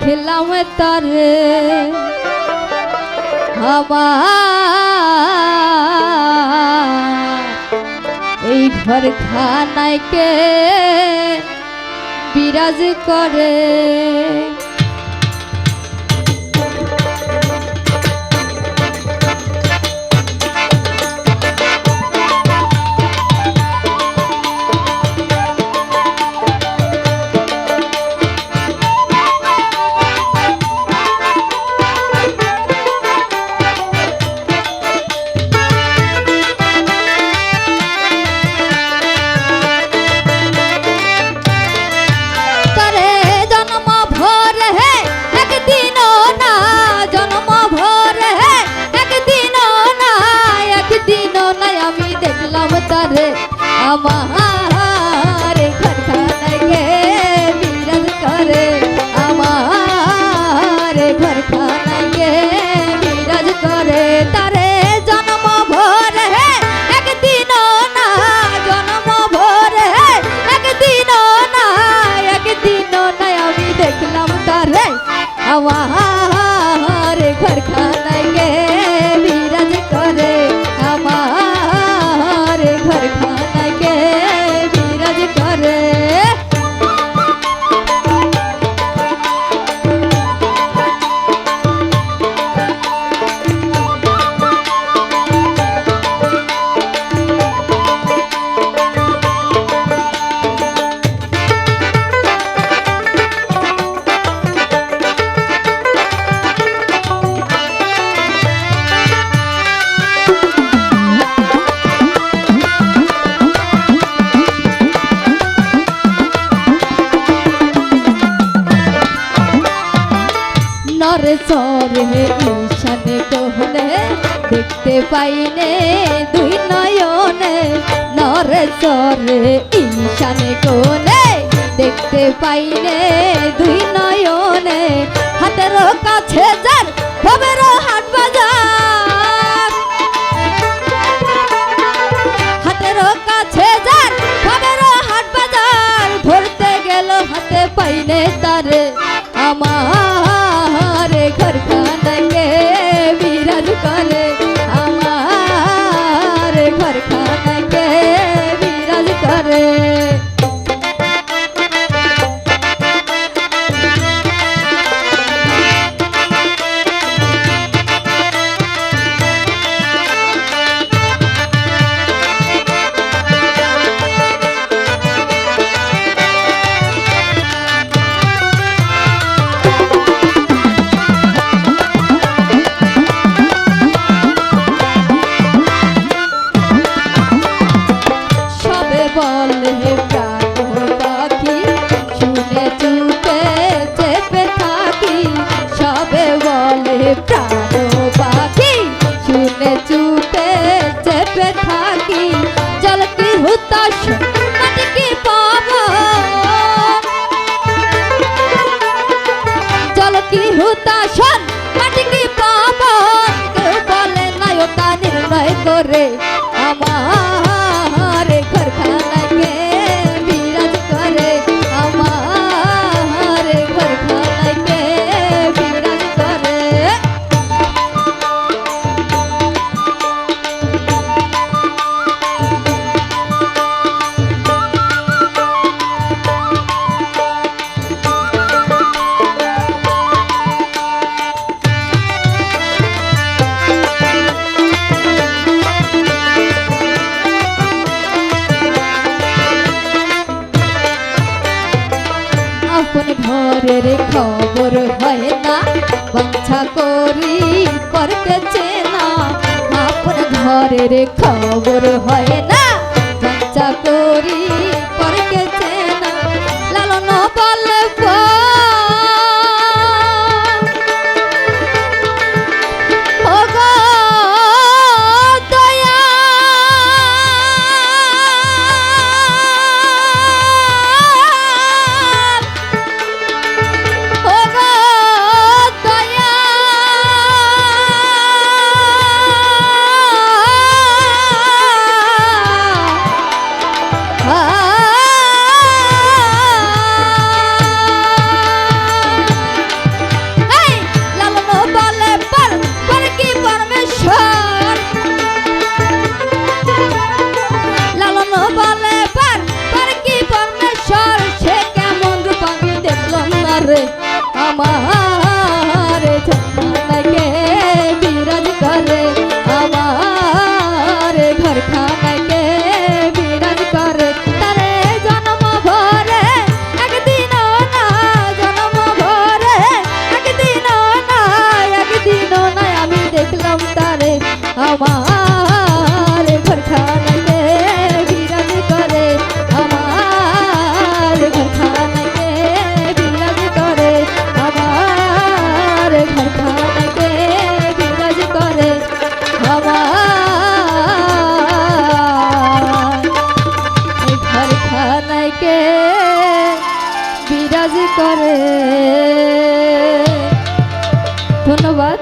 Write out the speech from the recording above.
দেখলাম তারে। আমার এই ঘর খানায় কে বিরাজ করে। আমার নরে সরে ঈশানে কোহনে দেখতে পাইনে দুই নয়নে। নরে সরে ঈশানে কোনে দেখতে পাইনে দুই নয়নে। হাতের কাছে যার খবর হাট বাজার। হাতের কাছে যার খবর হাট বাজার। ধরতে গেল হাতে পাইনে তারে আমার হুতাশন মাটি কি পাবন কেউ বলে নাই ওটা নির্ণয় করে আমার। ঘরের খবর হয় না। বাঞ্ছা করি করতেছে না। আপন ঘরের খবর হয় না। বাঞ্ছা করি ঘরখানাকে বিরাজ করে। ধন্যবাদ।